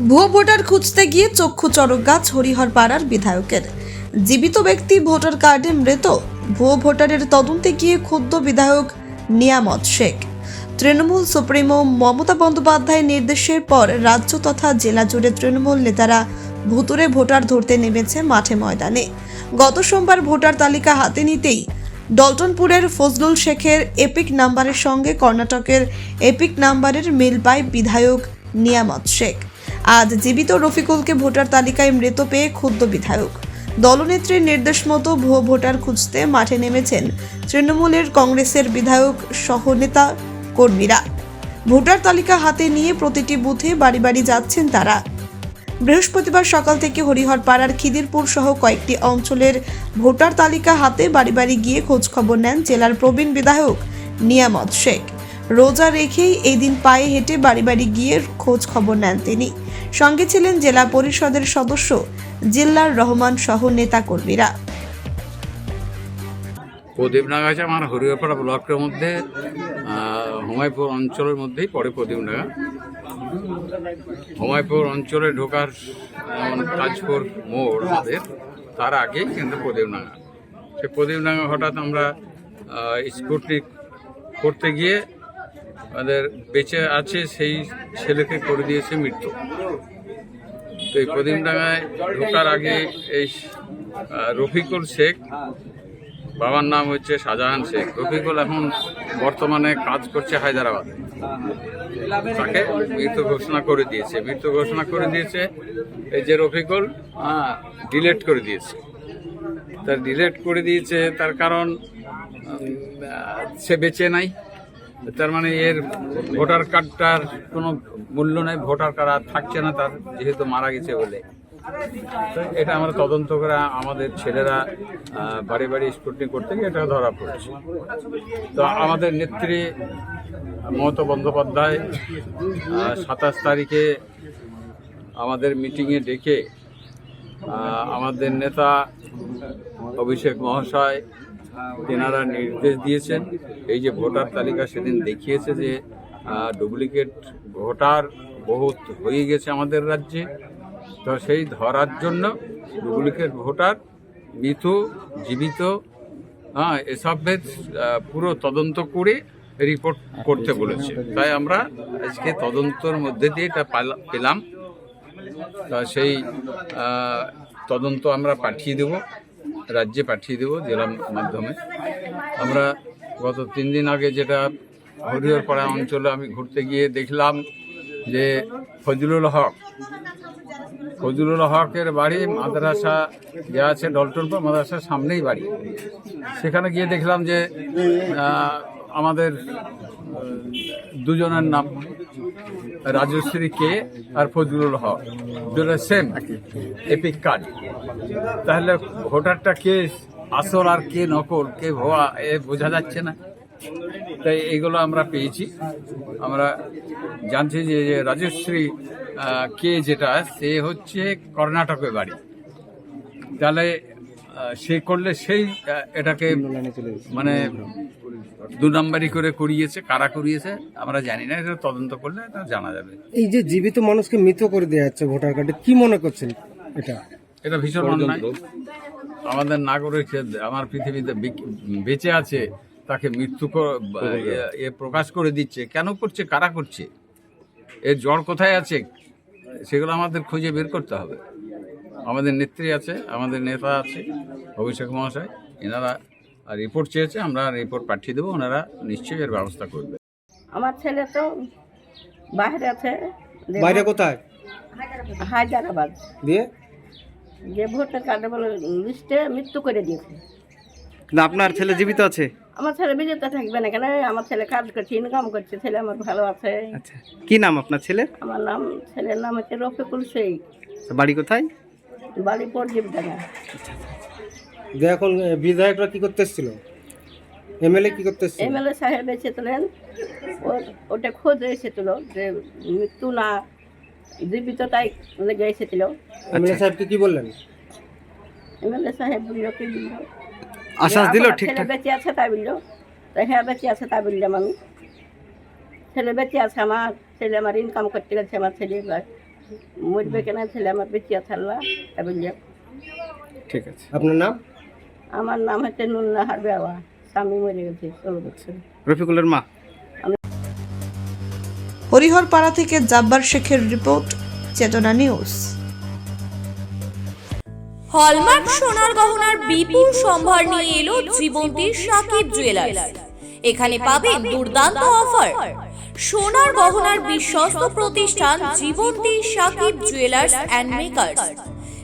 ভুয়ো ভোটার খুঁজতে গিয়ে চক্ষু চড়ক গাছ হরিহর পাড়ার বিধায়কের। জীবিত ব্যক্তি ভোটার কার্ডে মৃত। ভুয়ো ভোটারের তদন্তে গিয়ে ক্ষুদ্র বিধায়ক নিয়ামত শেখ। তৃণমূল সুপ্রিমো মমতা বন্দ্যোপাধ্যায়ের নির্দেশের পর রাজ্য তথা জেলা জুড়ে তৃণমূল নেতারা ভুতুরে ভোটার ধরতে নেমেছে মাঠে ময়দানে। গত সোমবার ভোটার তালিকা হাতে নিতেই ডলটনপুরের ফজলুল শেখের এপিক নাম্বারের সঙ্গে কর্ণাটকের এপিক নাম্বারের মিল পায় বিধায়ক নিয়ামত শেখ। আজ জীবিত রফিকুলকে ভোটার তালিকায় মৃত পেয়ে ক্ষুদ্র বিধায়ক। দলনেত্রীর নির্দেশ মতো ভুয়ো ভোটার খুঁজতে মাঠে নেমেছেন তৃণমূলের কংগ্রেসের বিধায়ক সহ নেতা কর্মীরা। ভোটার তালিকা হাতে নিয়ে প্রতিটি বুথে বাড়ি বাড়ি যাচ্ছেন তারা। বৃহস্পতিবার সকাল থেকে হরিহর পাড়ার খিদিরপুর সহ কয়েকটি অঞ্চলের ভোটার তালিকা হাতে বাড়ি বাড়ি গিয়ে খোঁজ খবর নেন জেলার প্রবীণ বিধায়ক নিয়ামত শেখ। রোজা রেখেই এই দিন পায়ে হেঁটে বাড়ি বাড়ি গিয়ে খোঁজ খবর নেন তিনি। সঙ্গে ছিলেন জেলা পরিষদের সদস্য জিল্লার রহমান সহ নেতাকর্মীরা। প্রদীপনাগা আছে আমার হরিয়াপাড়া ব্লকের মধ্যে আহ, অঞ্চলের মধ্যেই পড়ে প্রদীপনাগা। হুমায়ুপুর অঞ্চলে ঢোকার যেমন কাজপুর মোড় আমাদের তার আগেই কিন্তু প্রদীপনাগা। সে প্রদীপনাগা হঠাৎ আমরা স্কুটনি করতে গিয়ে আমাদের বেঁচে আছে সেই ছেলেকে করে দিয়েছে মৃত্যু। তো এই প্রদীপডাঙ্গায় ঢোকার আগে এই রফিকুল শেখ, বাবার নাম হচ্ছে শাহজাহান শেখ। রফিকুল এখন বর্তমানে কাজ করছে হায়দ্রাবাদে। তাকে মৃত ঘোষণা করে দিয়েছে। মৃত্যু ঘোষণা করে দিয়েছে এই যে রফিকুল হ্যাঁ ডিলেট করে দিয়েছে। তার ডিলেট করে দিয়েছে তার কারণ সে বেঁচে নাই। তার মানে এর ভোটার কার্ডটার কোনো মূল্য নেই, ভোটার কার্ড আর থাকছে না, তার যেহেতু মারা গেছে বলে। তো এটা আমরা তদন্ত করে আমাদের ছেলেরা বাড়ি বাড়ি স্কুটনি করতে গিয়ে এটা ধরা পড়েছে। তো আমাদের নেত্রী মমতা বন্দ্যোপাধ্যায় সাতাশ তারিখে আমাদের মিটিংয়ে ডেকে আমাদের নেতা অভিষেক মহাশয় তেনারা নির্দেশ দিয়েছেন। এই যে ভোটার তালিকা সেদিন দেখিয়েছে যে ডুপ্লিকেট ভোটার বহুত হয়ে গেছে আমাদের রাজ্যে। তো সেই ধরার জন্য ডুপ্লিকেট ভোটার মৃত জীবিত হ্যাঁ এসবের পুরো তদন্ত করে রিপোর্ট করতে বলেছে। তাই আমরা আজকে তদন্তর মধ্যে দিয়ে এটা পেলাম। সেই তদন্ত আমরা পাঠিয়ে দেব। রাজ্যে পাঠিয়ে দেব জেলার মাধ্যমে। আমরা গত তিন দিন আগে যেটা হরিহরপাড়া অঞ্চলে আমি ঘুরতে গিয়ে দেখলাম যে ফজলুল হক, ফজলুল হকের বাড়ি মাদ্রাসা যে আছে ডলটনপুর মাদ্রাসার সামনেই বাড়ি। সেখানে গিয়ে দেখলাম যে আমাদের দুজনের নাম রাজশ্রী কে আর ফজলুল হক। দুটো সেম এপিক কার্ড তাহলে ভোটারটা কে আসল আর কে নকল কে ভোয়া এ বোঝা যাচ্ছে না। তাই এইগুলো আমরা পেয়েছি। আমরা জানছি যে যে রাজশ্রী কে যেটা সে হচ্ছে কর্ণাটকের বাড়ি। তাহলে সে করলে সেই এটাকে মানে দু নম্বরই করে করিয়েছে কারা করিয়েছে আমরা জানি না এটা তদন্ত করলে এটা জানা যাবে। এই যে জীবিত মানুষকে মৃত করে দেওয়া যাচ্ছে ভোটার কার্ডে কি মনে করছেন এটা? এটা ভীষণ অন্যায়। আমাদের নাগরিক আমার পৃথিবীতে বেঁচে আছে তাকে মৃত্যু কর- এ- এ প্রকাশ করে দিচ্ছে। কেন করছে? কারা করছে? এর জ্বর কোথায় আছে? সেগুলো আমাদের খুঁজে বের করতে হবে। আমাদের নেত্রী আছে আমাদের নেতা আছে অভিষেক মহাশয় এনারা রিপোর্ট চেয়েছে আমরা রিপোর্ট পাঠিয়ে দেবো ওনারা নিশ্চয়ই এর ব্যবস্থা করবে। আমার ছেলে তো বাইরে আছে। বাইরে কোথায়? হায়দ্রাবাদ। দিয়ে? যে ভোটার কার্ডে বলে লিস্টে মৃত্যু করে দিয়েছে। না আপনার ছেলে জীবিত আছে? আমার ছেলে বিজেতে থাকবে না কেন? আমার ছেলে কাজ করছে ইনকাম করছে ছেলে আমার ভালো আছে। আচ্ছা কি নাম আপনার ছেলে? আমার নাম ছেলের নাম হচ্ছে রফিকুল শেখ। বাড়ি কোথায়? বাড়ি পরদীপ ডাঙ্গা যে এখন বিধায়করা কি করতে এসেছিল? এমএলএ কি করতে এসেছিল? এমএলএ সাহেব এসেছিলেন। ওটা খোঁজ এসেছিল যে মৃত্যু না জীবিতটাই লেগে এসেছিল। এমএলএ সাহেবকে কি বললেন? এমএলএ সাহেব বলল কি বলল? আশ্বাস দিল ছেলে ঠিকঠাক। বেঁচে আছে তাই বলল। তো হ্যাঁ বেঁচে আছে তাই বললাম আমি। ছেলে বেঁচে আছে আমার ছেলে আমার ইনকাম করতে গেছে আমার ছেলে মরবে কেনা? ছেলে আমার বেঁচিয়া থাকলা এবং যে ঠিক আছে। আপনার নাম? আমার নাম হচ্ছে নুন্নাহার বেওয়া। স্বামী মরে গেছে ষোলো বছর। রফিকুলের মা। হরিহরপাড়া থেকে জাব্বার শেখের রিপোর্ট চেতনা নিউজ। হলমার্ক সোনার গহনার বিপুল সম্ভার নিয়ে এলো জীবন্তীর সাকিব জুয়েলার্স এখানে পাবেন দুর্দান্ত অফার সোনার গহনার বিশ্বস্ত প্রতিষ্ঠান Jibanti Sakib jewellers and makers